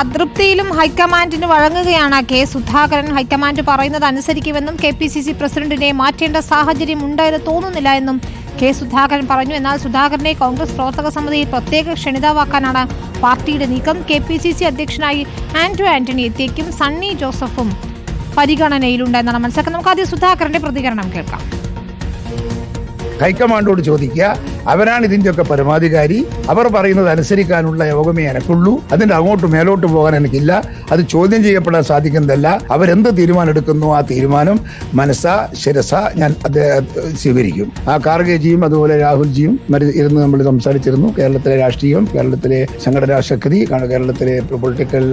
അതൃപ്തിയിലും ഹൈക്കമാൻഡിന് വഴങ്ങുകയാണ് K Sudhakaran. High command പറയുന്നത് അനുസരിക്കുമെന്നും K P C C പ്രസിഡന്റിനെ മാറ്റേണ്ട സാഹചര്യം ഉണ്ടെന്ന് തോന്നുന്നില്ല എന്നും കെ സുധാകരൻ പറഞ്ഞു. എന്നാൽ സുധാകരനെ കോൺഗ്രസ് പ്രവർത്തക സമിതിയിൽ പ്രത്യേക ക്ഷണിതാവാക്കാനാണ് പാർട്ടിയുടെ നീക്കം. കെ പി സി സി അധ്യക്ഷനായി ആന്റോ ആന്റണി എത്തിയേക്കും സണ്ണി ജോസഫും പരിഗണനയിലുണ്ടെന്നാണ് മനസ്സിലാക്കുന്നത് നമുക്ക് ആദ്യം സുധാകരന്റെ പ്രതികരണം കേൾക്കാം. ഹൈക്കമാൻഡോട് ചോദിക്കുക അവരാണ് ഇതിന്റെയൊക്കെ പരമാധികാരി. അവർ പറയുന്നത് അനുസരിക്കാനുള്ള യോഗമേ എനക്കുള്ളൂ. അതിന്റെ അങ്ങോട്ട് മേലോട്ട് പോകാൻ എനിക്കില്ല. അത് ചോദ്യം ചെയ്യപ്പെടാൻ സാധിക്കുന്നതല്ല. അവരെന്ത് തീരുമാനം എടുക്കുന്നു ആ തീരുമാനം മനസ്സ ശിരസ ഞാൻ അദ്ദേഹം സ്വീകരിക്കും. ആ കാർഗേജിയും അതുപോലെ രാഹുൽജിയും ഇരുന്ന് നമ്മൾ സംസാരിച്ചിരുന്നു. കേരളത്തിലെ രാഷ്ട്രീയം കേരളത്തിലെ സംഘടനാ ശക്തി കേരളത്തിലെ പൊളിറ്റിക്കൽ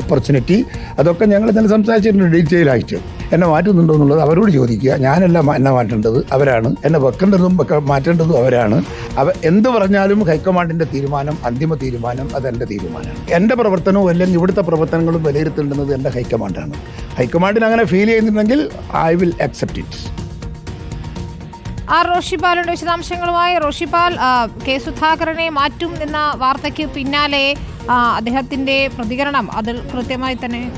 ഓപ്പർച്യൂണിറ്റി അതൊക്കെ ഞങ്ങൾ തന്നെ സംസാരിച്ചിട്ടുണ്ട് ഡീറ്റെയിൽ ആയിട്ട്. എന്നെ മാറ്റുന്നുണ്ടോ എന്നുള്ളത് അവരോട് ചോദിക്കുക. ഞാനല്ല എന്നെ മാറ്റേണ്ടത് അവരാണ്. എന്നെ വെക്കേണ്ടതും വെക്ക- മാറ്റേണ്ടതും അവരാണ്. അവ എന്ത് പറഞ്ഞാലും ഹൈക്കമാൻഡിന്റെ തീരുമാനം അന്തിമ തീരുമാനം അത് തീരുമാനമാണ്. എന്റെ പ്രവർത്തനവും അല്ലെങ്കിൽ ഇവിടുത്തെ പ്രവർത്തനങ്ങളും വിലയിരുത്തേണ്ടുന്നത് എന്റെ ഹൈക്കമാൻഡാണ്. ഹൈക്കമാൻഡിന് അങ്ങനെ ഫീൽ ചെയ്യുന്നുണ്ടെങ്കിൽ I will accept it. R റോഷിപാലിന്റെ വിശദാംശങ്ങളുമായി റോഷിപാൽ കെ സുധാകരനെ മാറ്റും എന്ന വാർത്തയ്ക്ക് പിന്നാലെ അദ്ദേഹത്തിന്റെ പ്രതികരണം. അതിൽ കൃത്യമായി തന്നെ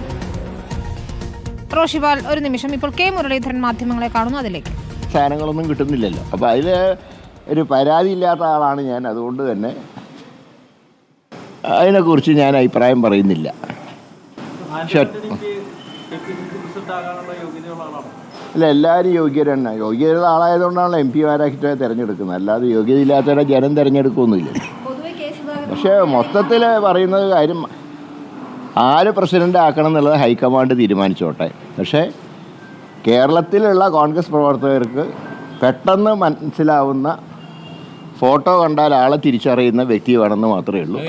റോഷിപാൽ ഒരു നിമിഷം. ഇപ്പോൾ കെ മുരളീധരൻ മാധ്യമങ്ങളെ കാണുന്നു അതിലേക്ക്. സാധനങ്ങളൊന്നും കിട്ടുന്നില്ലല്ലോ. അപ്പോൾ അതിൽ ഒരു പരാതി ഇല്ലാത്ത ആളാണ് ഞാൻ. അതുകൊണ്ട് തന്നെ അതിനെക്കുറിച്ച് ഞാൻ അഭിപ്രായം പറയുന്നില്ല. അല്ല എല്ലാവരും യോഗ്യരാണ് യോഗ്യതയുള്ള ആളായതുകൊണ്ടാണല്ലോ എം പിമാരാക്കിയിട്ട് തിരഞ്ഞെടുക്കുന്നത്. അല്ലാതെ യോഗ്യതയില്ലാത്തവരെ ജനം തിരഞ്ഞെടുക്കുകയൊന്നുമില്ല പക്ഷേ മൊത്തത്തിൽ പറയുന്നത് കാര്യം ആര് പ്രസിഡന്റ് ആക്കണം എന്നുള്ളത് ഹൈക്കമാൻഡ് തീരുമാനിച്ചോട്ടെ. പക്ഷേ കേരളത്തിലുള്ള കോൺഗ്രസ് പ്രവർത്തകർക്ക് പെട്ടെന്ന് മനസ്സിലാവുന്ന ഫോട്ടോ കണ്ടാൽ ആളെ തിരിച്ചറിയുന്ന വ്യക്തി വേണമെന്ന് മാത്രമേ ഉള്ളൂ.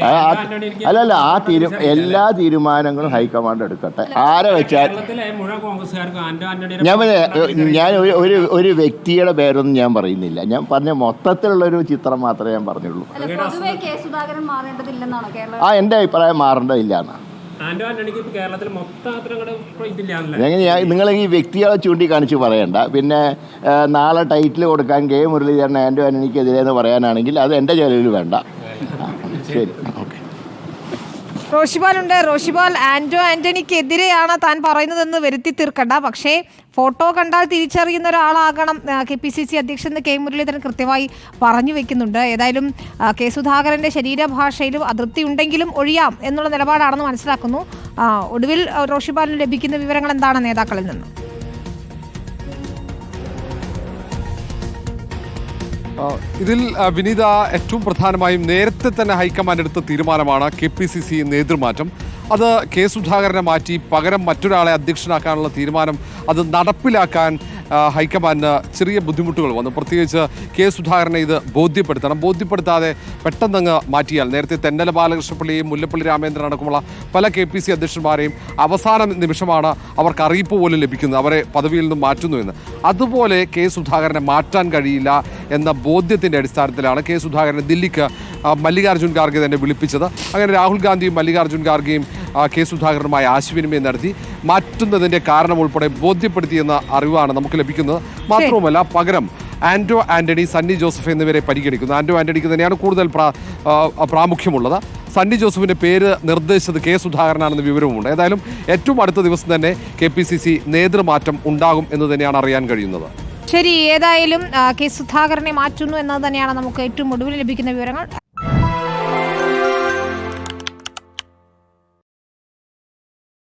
അല്ലല്ല ആ തീരു എല്ലാ തീരുമാനങ്ങളും ഹൈക്കമാൻഡ് എടുക്കട്ടെ. ആരെ വെച്ചാൽ ഞാൻ ഞാൻ ഒരു ഒരു വ്യക്തിയുടെ പേരൊന്നും ഞാൻ പറയുന്നില്ല. ഞാൻ പറഞ്ഞ മൊത്തത്തിലുള്ള ഒരു ചിത്രം മാത്രമേ ഞാൻ പറഞ്ഞുള്ളൂ. ആ എന്റെ അഭിപ്രായം മാറേണ്ടതില്ല എന്നാണ്. ഞാൻ നിങ്ങൾ ഈ വ്യക്തികളെ ചൂണ്ടിക്കാണിച്ച് പറയണ്ട. പിന്നെ നാളെ ടൈറ്റിൽ കൊടുക്കാൻ കെ മുരളീധരൻ ആൻഡോ ആന്റണിക്കെതിരെ എന്ന് പറയാനാണെങ്കിൽ അത് എന്റെ ചെലവിൽ വേണ്ട. ശരി. ഓക്കെ. റോഷിപാൽ ഉണ്ട്. റോഷിബാൽ ആന്റോ ആന്റണിക്കെതിരെയാണ് താൻ പറയുന്നതെന്ന് വരുത്തി തീർക്കണ്ട. പക്ഷേ ഫോട്ടോ കണ്ടാൽ തിരിച്ചറിയുന്ന ഒരാളാകണം കെ പി സി സി അധ്യക്ഷൻ കെ മുരളീധരൻ കൃത്യമായി പറഞ്ഞു വെക്കുന്നുണ്ട്. ഏതായാലും കെ സുധാകരന്റെ ശരീരഭാഷയിലും അതൃപ്തി ഉണ്ടെങ്കിലും ഒഴിയാം എന്നുള്ള നിലപാടാണെന്ന് മനസ്സിലാക്കുന്നു. ഒടുവിൽ റോഷിബാലിന് ലഭിക്കുന്ന വിവരങ്ങൾ എന്താണ് നേതാക്കളിൽ നിന്ന്? ഇതിൽ വിനീത ഏറ്റവും പ്രധാനമായും നേരത്തെ തന്നെ ഹൈക്കമാൻഡ് എടുത്ത തീരുമാനമാണ് കെ പി സി സി നേതൃമാറ്റം. അത് കെ സുധാകരനെ മാറ്റി പകരം മറ്റൊരാളെ അധ്യക്ഷനാക്കാനുള്ള തീരുമാനം അത് നടപ്പിലാക്കാൻ ഹൈക്കമാൻഡിന് ചെറിയ ബുദ്ധിമുട്ടുകൾ വന്നു. പ്രത്യേകിച്ച് കെ സുധാകരനെ ഇത് ബോധ്യപ്പെടുത്തണം. ബോധ്യപ്പെടുത്താതെ പെട്ടെന്നങ്ങ് മാറ്റിയാൽ നേരത്തെ തെന്നല ബാലകൃഷ്ണപ്പള്ളിയും മുല്ലപ്പള്ളി രാമേന്ദ്രൻ അടക്കമുള്ള പല കെ പി സി അധ്യക്ഷന്മാരെയും അവസാന നിമിഷമാണ് അവർക്ക് അറിയിപ്പ് പോലും ലഭിക്കുന്നത്. അവരെ പദവിയിൽ നിന്നും മാറ്റുന്നു എന്ന്. അതുപോലെ കെ സുധാകരനെ മാറ്റാൻ കഴിയില്ല എന്ന ബോധ്യത്തിന്റെ അടിസ്ഥാനത്തിലാണ് കെ സുധാകരനെ ദില്ലിക്ക് മല്ലികാർജുൻ ഖാർഗെ തന്നെ വിളിപ്പിച്ചത്. അങ്ങനെ രാഹുൽ ഗാന്ധിയും മല്ലികാർജുൻ ഖാർഗെയും കെ സുധാകരനുമായി ആശയവിനിമയം നടത്തി മാറ്റുന്നതിന്റെ കാരണം ഉൾപ്പെടെ ബോധ്യപ്പെടുത്തിയെന്ന അറിവാണ് നമുക്ക് ലഭിക്കുന്നത്. മാത്രവുമല്ല പകരം ആന്റോ ആന്റണി സണ്ണി ജോസഫ് എന്നിവരെ പരിഗണിക്കുന്നു. ആന്റോ ആന്റണിക്ക് തന്നെയാണ് കൂടുതൽ പ്രാ- പ്രാമുഖ്യമുള്ളത്. സണ്ണി ജോസഫിന്റെ പേര് നിർദ്ദേശിച്ചത് കെ സുധാകരനാണെന്ന വിവരവുമുണ്ട്. ഏതായാലും ഏറ്റവും അടുത്ത ദിവസം തന്നെ കെ പി സി സി നേതൃമാറ്റം ഉണ്ടാകും എന്ന് തന്നെയാണ് അറിയാൻ കഴിയുന്നത്. ശരി ഏതായാലും കെ സുധാകരനെ മാറ്റുന്നു എന്നത് തന്നെയാണ് നമുക്ക് ഏറ്റവും ഒടുവിൽ ലഭിക്കുന്ന വിവരങ്ങൾ.